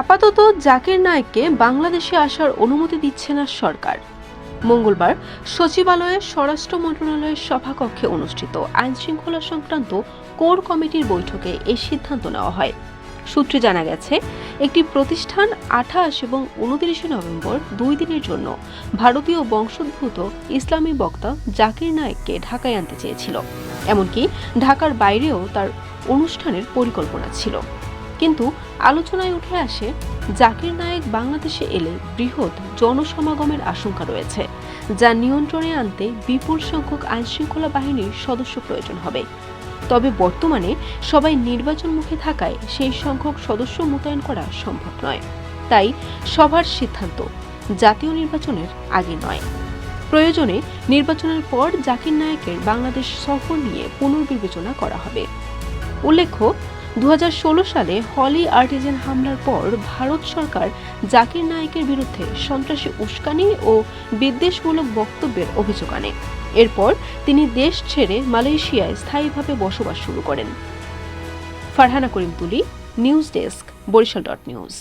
আপাতত জাকির নায়েককে বাংলাদেশে আসার অনুমতি দিচ্ছে না সরকার। মঙ্গলবার সচিবালয়ে স্বরাষ্ট্র মন্ত্রণালয়ের সভাকক্ষে অনুষ্ঠিত আইন শৃঙ্খলা সংক্রান্ত কোর কমিটির বৈঠকে এই সিদ্ধান্ত নেওয়া হয়। সূত্রে জানা গেছে, একটি প্রতিষ্ঠান আঠাশ এবং উনত্রিশে নভেম্বর দুই দিনের জন্য ভারতীয় বংশোদ্ভূত ইসলামী বক্তা জাকির নায়েককে ঢাকায় আনতে চেয়েছিল। এমনকি ঢাকার বাইরেও তার অনুষ্ঠানের পরিকল্পনা ছিল। কিন্তু আলোচনায় উঠে আসে, জাকির নায়েক বাংলাদেশে এলে বৃহৎ জনসমাগমের আশঙ্কা রয়েছে, যা নিয়ন্ত্রণে আনতে বিপুল সংখ্যক আইনশৃঙ্খলা বাহিনীর সদস্য প্রয়োজন হবে। তবে বর্তমানে সবাই নির্বাচনমুখী থাকায় সেই সংখ্যক সদস্য মোতায়েন করা সম্ভব নয়। তাই সবার সিদ্ধান্ত জাতীয় নির্বাচনের আগে নয়। প্রয়োজনে নির্বাচনের পর জাকির নায়েকের বাংলাদেশ সফর নিয়ে পুনর্বিবেচনা করা হবে। উল্লেখ্য দুহাজার ষোলো সালে হলি আর্টিজেন হামলার পর ভারত সরকার জাকির নায়েকের বিরুদ্ধে সন্ত্রাসী উস্কানি ও বিদ্বেষমূলক বক্তব্যের অভিযোগ আনে। এরপর তিনি দেশ ছেড়ে মালয়েশিয়ায় স্থায়ীভাবে বসবাস শুরু করেন। Farhana Karim Tuli, news desk, Barishal dot news.